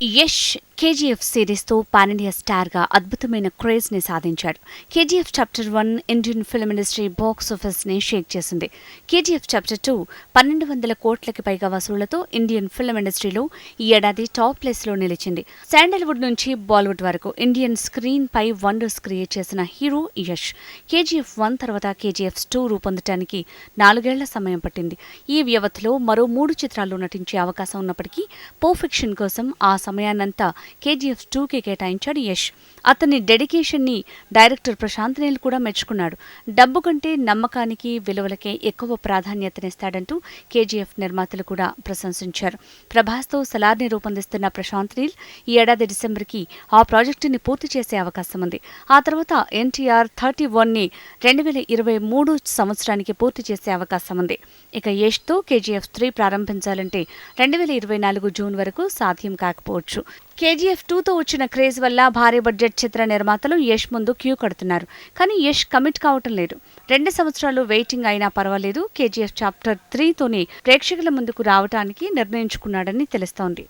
Yash KGF సిరీస్తో pan-India స్టార్గా అద్భుతమైన క్రేజ్ని సాధించాడు. KGF chapter one Indian film industry box ఆఫీస్ని షేక్ చేసింది. కేజీఎఫ్ చాప్టర్ టూ పన్నెండు వందల కోట్లకి పైగా వసూళ్ళతో ఇండియన్ ఫిల్మ్ ఇండస్ట్రీలో ఈ ఏడాది టాప్ ప్లేస్లో నిలిచింది. శాండల్వుడ్ నుంచి బాలీవుడ్ వరకు ఇండియన్ స్క్రీన్ పై వండర్స్ క్రియేట్ చేసిన హీరో యష్. కేజీఎఫ్ వన్ తర్వాత కేజీఎఫ్ టూ రూపొందటానికి నాలుగేళ్ళ సమయం పట్టింది. ఈ వ్యవధిలో మరో మూడు చిత్రాల్లో నటించే అవకాశం ఉన్నప్పటికీ పోఫిక్షన్ కోసం ఆ సమయాన్నంతా కేజీఎఫ్ టూకి కేటాయించాడు యష్. అతని డెడికేషన్ని డైరెక్టర్ ప్రశాంత్ నీల్ కూడా మెచ్చుకున్నాడు. డబ్బు కంటే నమ్మకానికి విలువలకే ఎక్కువ ప్రాధాన్యతనిస్తాడంటూ కేజీఎఫ్ నిర్మాతలు కూడా ప్రశంసించారు. ప్రభాస్తో సలార్ని రూపొందిస్తున్న ప్రశాంత్ నీల్ ఈ ఏడాది డిసెంబర్కి ఆ ప్రాజెక్టుని పూర్తి చేసే అవకాశం ఉంది. ఆ తర్వాత ఎన్టీఆర్ థర్టీ వన్ని రెండు వేల ఇరవై మూడు సంవత్సరానికి పూర్తి చేసే అవకాశం ఉంది. ఇక యష్తో కేజీఎఫ్ త్రీ ప్రారంభించాలంటే రెండు వేల ఇరవై నాలుగు జూన్ వరకు సాధ్యం కాకపోవచ్చు. కేజీఎఫ్ టూతో వచ్చిన క్రేజ్ వల్ల భారీ బడ్జెట్ చిత్ర నిర్మాతలు యష్ ముందు క్యూ కడుతున్నారు. కానీ యష్ కమిట్ కావటం లేదు. రెండు సంవత్సరాలు వెయిటింగ్ అయినా పర్వాలేదు. కేజీఎఫ్ చాప్టర్ త్రీతోనే ప్రేక్షకుల ముందుకు రావటానికి నిర్ణయించుకున్నాడని తెలుస్తోంది.